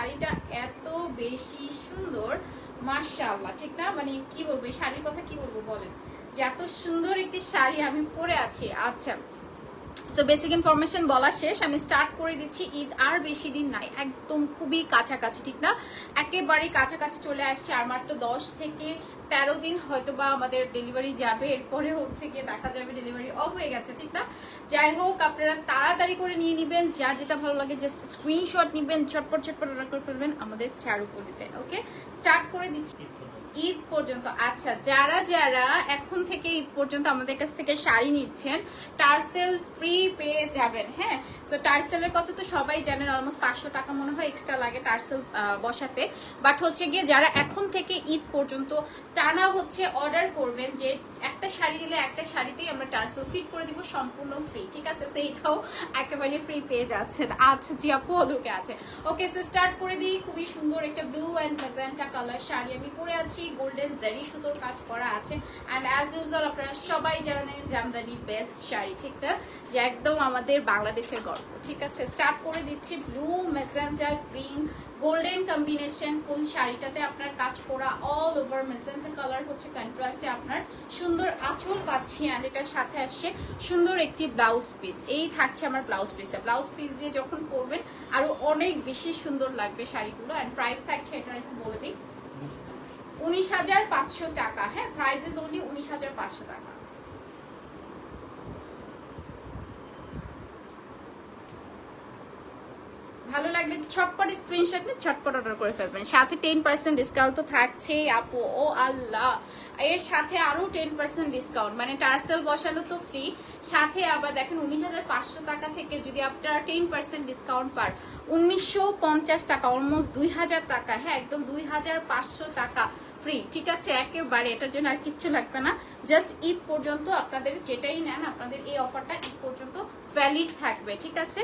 শাড়িটা এত বেশি সুন্দর মার্শাল্লাহ ঠিক না? মানে কি বলব, এই শাড়ির কথা কি বলব বলেন? যে এত সুন্দর একটি শাড়ি আমি পরে আছি। আচ্ছা সো বেসিক ইনফরমেশন বলা শেষ। আমি স্টার্ট করে দিচ্ছি ঈদ আর বেশি দিন নাই। একদম খুবই কাছাকাছি, ঠিক না? একেবারে কাছাকাছি চলে আসছে। আর মাত্র দশ থেকে তেরো দিন হয়তো বা আমাদের ডেলিভারি যাবে। এরপরে হচ্ছে গিয়ে দেখা যাবে ডেলিভারি অফ হয়ে গেছে, ঠিক না? যাই হোক, আপনারা তাড়াতাড়ি করে নিয়ে নেবেন। যার যেটা ভালো লাগে জাস্ট স্ক্রিনশট নেবেন। চটপট চটপট অর্ডার করে ফেলবেন আমাদের চারুপলিতে ওকে স্টার্ট করে দিচ্ছি। ঈদ পর্যন্ত। আচ্ছা যারা যারা এখন থেকে ঈদ পর্যন্ত আমাদের কাছ থেকে শাড়ি নিচ্ছেন, টার্সেল ফ্রি পেয়ে যাবেন হ্যাঁ? তো টার্সেলের কথা তো সবাই জানেন অলমোস্ট পাঁচশো টাকা মনে হয় এক্সট্রা লাগে টার্সেল বসাতে। বাট হচ্ছে গিয়ে যারা এখন থেকে ঈদ পর্যন্ত টানা হচ্ছে অর্ডার করবেন যে একটা শাড়ি নিলে একটা শাড়িতেই আমরা টার্সেল ফিট করে দিব, সম্পূর্ণ ফ্রি ঠিক আছে? সেইটাও একেবারে ফ্রি পেয়ে যাচ্ছেন। আচ্ছা জি আপু ওলুকে আছে। ওকে সো স্টার্ট করে দিই। খুবই সুন্দর একটা blue and magenta colour sari আমি পরে আছি। গোল্ডেন জারি সুতোর কাজ করা আছে। অ্যান্ড অ্যাজ ইউজুয়াল আপনারা সবাই জানেন জামদানি বেস্ট শাড়ি, ঠিক না? যে একদম আমাদের বাংলাদেশের গর্ব, ঠিক আছে? স্টার্ট করে দিচ্ছি blue magenta green golden combination ফুল শাড়িটাতে আপনার কাজ করা অল ওভার মেজেন্টা কালার হচ্ছে কন্ট্রাস্টে আপনার সুন্দর আঁচল পাচ্ছি অ্যান্ড এটার সাথে আসছে সুন্দর একটি ব্লাউজ পিস এই থাকছে আমার ব্লাউজ পিসটা ব্লাউজ পিস দিয়ে যখন পরবেন আরও অনেক বেশি সুন্দর লাগবে শাড়িগুলো। অ্যান্ড প্রাইস থাকছে, এটা একটু বলে দিই। উনিশ হাজার পাঁচশো টাকা। হ্যাঁ প্রাইস ইজ অনলি উনিশ হাজার পাঁচশো টাকা। ভালো লাগলে ছটপট স্ক্রিনশট নিয়ে ছটপট অর্ডার করে ফেলবেন। সাথে টেন পার্সেন্ট ডিসকাউন্ট তো থাকছেই, আপু। ও আল্লাহ। এর সাথে আরও টেন পার্সেন্ট ডিসকাউন্ট মানে টার্সেল বসানো তো ফ্রি সাথে আবার দেখেন উনিশ হাজার পাঁচশো টাকা থেকে যদি আপনারা টেন পার্সেন্ট ডিসকাউন্ট পার উনিশশো পঞ্চাশ টাকা অলমোস্ট দুই হাজার টাকা। হ্যাঁ একদম দুই হাজার পাঁচশো টাকা। ফ্রি ঠিক আছে? একেবারে, এটার জন্য আর কিচ্ছু লাগবে না। জাস্ট ঈদ পর্যন্ত আপনাদের যেটাই নেন, আপনাদের এই অফারটা ঈদ পর্যন্ত ভ্যালিড থাকবে, ঠিক আছে?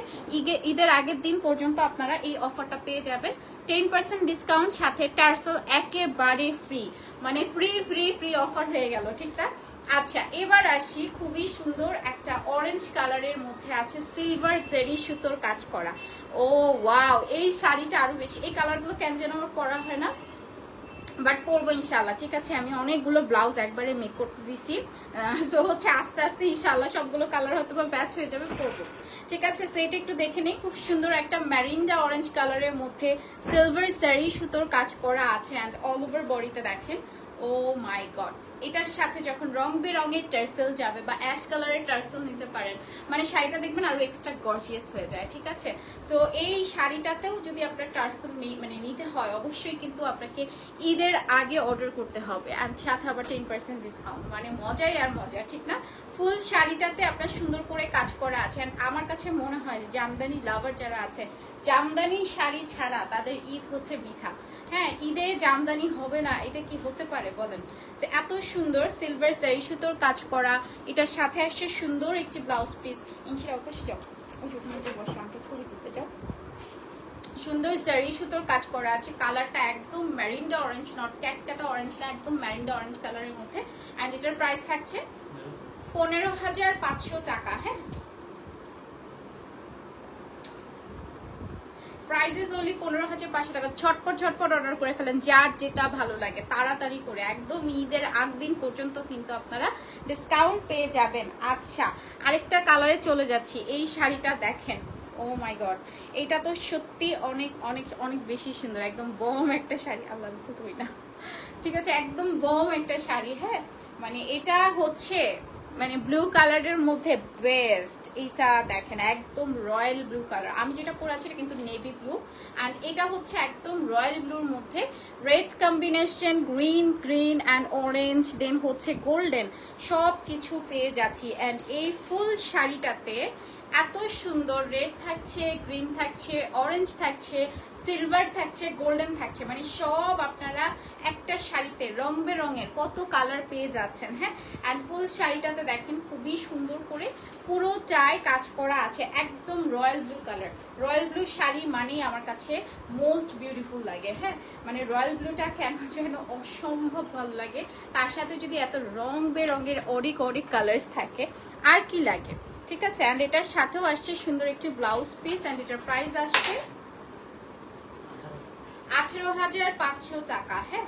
ঈদের আগের দিন পর্যন্ত আপনারা এই অফারটা পেয়ে যাবেন। টেন পার্সেন্ট ডিসকাউন্ট সাথে টার্সেল একেবারে ফ্রি মানে ফ্রি ফ্রি ফ্রি অফার হয়ে গেল, ঠিক না? আচ্ছা এবার আসি খুবই সুন্দর একটা অরেঞ্জ কালারের মধ্যে আছে সিলভার জেরি সুতোর কাজ করা। ও ওয়াও এই শাড়িটা আরও বেশি, এই কালারগুলো কেন যেন আমার পরা হয় না? বাট পরবো ইনশাল্লাহ ঠিক আছে, আমি অনেকগুলো ব্লাউজ একবারে মেক করতে দিছি। সো হচ্ছে আস্তে আস্তে ইনশাল্লাহ সবগুলো কালার হয়তো বা ব্যাচ হয়ে যাবে, পরবো। ঠিক আছে সেটা একটু দেখে নেই। খুব সুন্দর একটা ম্যারিন্ডা অরেঞ্জ কালারের মধ্যে সিলভার স্যারি সুতোর কাজ করা আছে অ্যান্ড অল ওভার বডিতে দেখেন। ও মাই গড এটার সাথে যখন রং বেরঙের টার্সেল যাবে বা অ্যাশ কালারের টার্সেল নিতে পারেন মানে শাড়িটা দেখবেন আরও এক্সট্রা গর্জিয়াস হয়ে যায়, ঠিক আছে? সো এই শাড়িটাতেও যদি আপনার টার্সেল মানে নিতে হয়, অবশ্যই কিন্তু আপনাকে ঈদের আগে অর্ডার করতে হবে অ্যান্ড সাথে আবার টেন পার্সেন্ট ডিসকাউন্ট মানে মজাই আর মজা, ঠিক না? ফুল শাড়িটাতে আপনার সুন্দর করে কাজ করা আছে আমার কাছে মনে হয় যে জামদানি লাভার যারা আছে, জামদানি শাড়ি ছাড়া তাদের ঈদ হচ্ছে বৃথা। হ্যাঁ ঈদে জামদানি হবে না এটা কি হতে পারে? বলেন। এত সুন্দর সিলভার সারি সুতোর কাজ করা এটার সাথে আসছে সুন্দর একটি ব্লাউজ পিস ইনশাল্লাহ অবশ্যই যাও। ওই যে বসো আমাকে ছবি তুলতে যাও। সুন্দর জারি সুতোর কাজ করা আছে কালারটা একদম ম্যারিন্ডা অরেঞ্জ নট ক্যাটকাটা অরেঞ্জ না একদম ম্যারিন্ডা অরেঞ্জ কালারের মধ্যে। অ্যান্ড এটার প্রাইস থাকছে পনেরো হাজার পাঁচশো টাকা হ্যাঁ? প্রাইসেস অনলি পনেরো হাজার পাঁচশো টাকা। ছটপট ছটপট অর্ডার করে ফেলেন, যার যেটা ভালো লাগে, তাড়াতাড়ি করে। একদম ঈদের আগ দিন পর্যন্ত কিন্তু আপনারা ডিসকাউন্ট পেয়ে যাবেন। আচ্ছা আরেকটা কালারে চলে যাচ্ছি। এই শাড়িটা দেখেন। ও মাই গড এটা তো সত্যি অনেক অনেক অনেক বেশি সুন্দর। একদম বম একটা শাড়ি। আল্লাহ ফুটবই না। ঠিক আছে, একদম বম একটা শাড়ি হ্যাঁ? মানে এটা হচ্ছে মানে ব্লু কালারের মধ্যে বেস্ট এটা দেখেন, একদম রয়্যাল ব্লু কালার আমি যেটা পরে আছি কিন্তু নেভি ব্লু অ্যান্ড এটা হচ্ছে একদম রয়্যাল ব্লুর মধ্যে red combination green green and orange then হচ্ছে গোল্ডেন সব কিছু পেয়ে যাচ্ছি। অ্যান্ড এই ফুল শাড়িটাতে এত সুন্দর রেড থাকছে গ্রিন থাকছে অরেঞ্জ থাকছে সিলভার থাকছে গোল্ডেন থাকছে। মানে সব আপনারা একটা শাড়িতে রং বেরঙের কত কালার পেয়ে যাচ্ছেন হ্যাঁ? অ্যান্ড ফুল শাড়িটাতে দেখেন খুবই সুন্দর করে পুরোটাই কাজ করা আছে, একদম royal blue colour royal blue sari মানেই আমার কাছে মোস্ট বিউটিফুল লাগে হ্যাঁ? মানে রয়্যাল ব্লুটা কেন যেন অসম্ভব ভালো লাগে। তার সাথে যদি এত রং বেরঙের অরিক অরিক কালার্স থাকে, আর কি লাগে? ঠিক আছে এন্ড এটার সাথেও আসছে সুন্দর একটি ব্লাউজ পিস এন্ড এটার প্রাইস আসছে আঠেরো হাজার পাঁচশো টাকা হ্যাঁ?